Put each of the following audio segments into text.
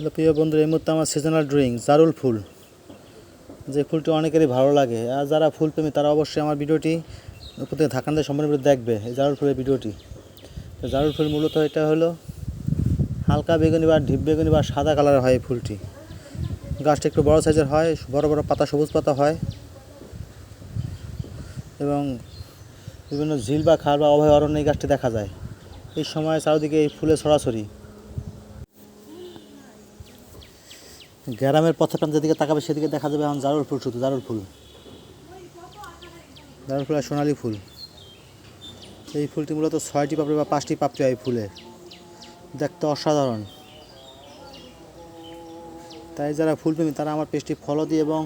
Hello, প্রিয় বন্ধুরা, এই মুহূর্তে আমার সিজনাল ড্রয়িং জারুল ফুল। যে ফুলটি অনেকেরই ভালো লাগে, আর যারা ফুল প্রেমী, তারা অবশ্যই আমার ভিডিওটি প্রত্যেক দিয়ে সম্পূর্ণ দেখবে, এই জারুল ফুলের ভিডিওটি। তো জারুল ফুল মূলত এটা হলো হালকা বেগুনি বা ঢিপ বেগুনি বা সাদা কালারের হয় এই ফুলটি। গাছটা একটু বড় সাইজের হয়, বড় বড় পাতা, সবুজ পাতা হয়। এবং বিভিন্ন ঝিল বা খাল বা অভয় অরণ্য এই গাছটি দেখা যায়। এই সময় চারিদিকে এই ফুলের ছড়াছড়ি গ্রামের পথে প্রান্তের যেদিকে তাকাবে সেদিকে দেখা যাবে এখন জারুল ফুল, শুধু জারুল ফুল। জারুল ফুল আর সোনালি ফুল। এই ফুলটি মূলত ছয়টি পাপড়ি বা পাঁচটি পাপড়ি হয় ফুলের। দেখতে অসাধারণ। তাই যারা ফুল প্রেমী, তারা আমার পেজটি ফলো দিয়ে এবং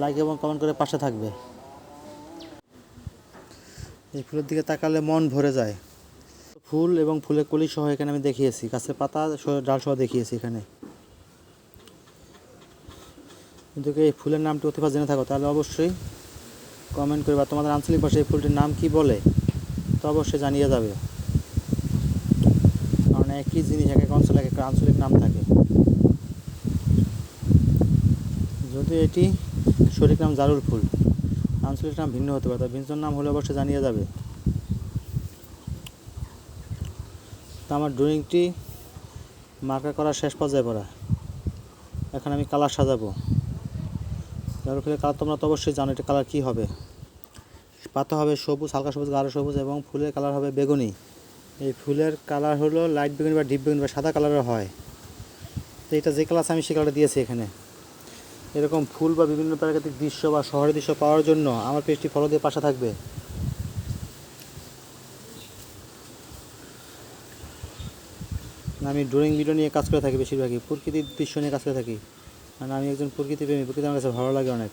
লাইক এবং কমেন্ট করে পাশে থাকবে। এই ফুলের দিকে তাকালে মন ভরে যায়। ফুল এবং ফুলের কলি সহ এখানে আমি দেখিয়েছি। গাছের পাতা ডাল সহ দেখিয়েছি এখানে। কিন্তু এই ফুলের নামটি অতিপাত জেনে থাকো, তাহলে অবশ্যই কমেন্ট করে বা তোমাদের আঞ্চলিক ভাষায় এই ফুলটির নাম কি বলে, তো অবশ্যই জানিয়ে যাবে। কারণ একই জিনিস, এক এক অঞ্চলে এক আঞ্চলিক নাম থাকে। যদি এটি সঠিক নাম জারুল ফুল, আঞ্চলিক নাম ভিন্ন হতে পারে, তবে ভিন্ন নাম হলে অবশ্যই জানিয়ে যাবে। তো আমার ড্রয়িংটি মার্কা করা শেষ পর্যায়ে পড়া। এখন আমি কালার সাজাবো। জারুল ফুলের কালার তোমরা তো অবশ্যই জানো এটা কালার কী হবে। পাতা হবে সবুজ, হালকা সবুজ, গাঢ় সবুজ এবং ফুলের কালার হবে বেগুনি। এই ফুলের কালার হলো লাইট বেগুনি বা ডিপ বেগুনি বা সাদা কালারের হয়। তো এটা যে কালার আমি সে কালারটা দিয়েছি এখানে। এরকম ফুল বা বিভিন্ন প্রাকৃতিক দৃশ্য বা শহরের দৃশ্য পাওয়ার জন্য আমার পেজটি ফলো দিয়ে পাশে থাকবে। আমি ড্রয়িং ভিডিও নিয়ে কাজ করে থাকি বেশিরভাগই, প্রকৃতির দৃশ্য নিয়ে কাজ করে থাকি। কারণ আমি একজন প্রকৃতি প্রেমী প্রকৃতি আমার কাছে ভালো লাগে অনেক।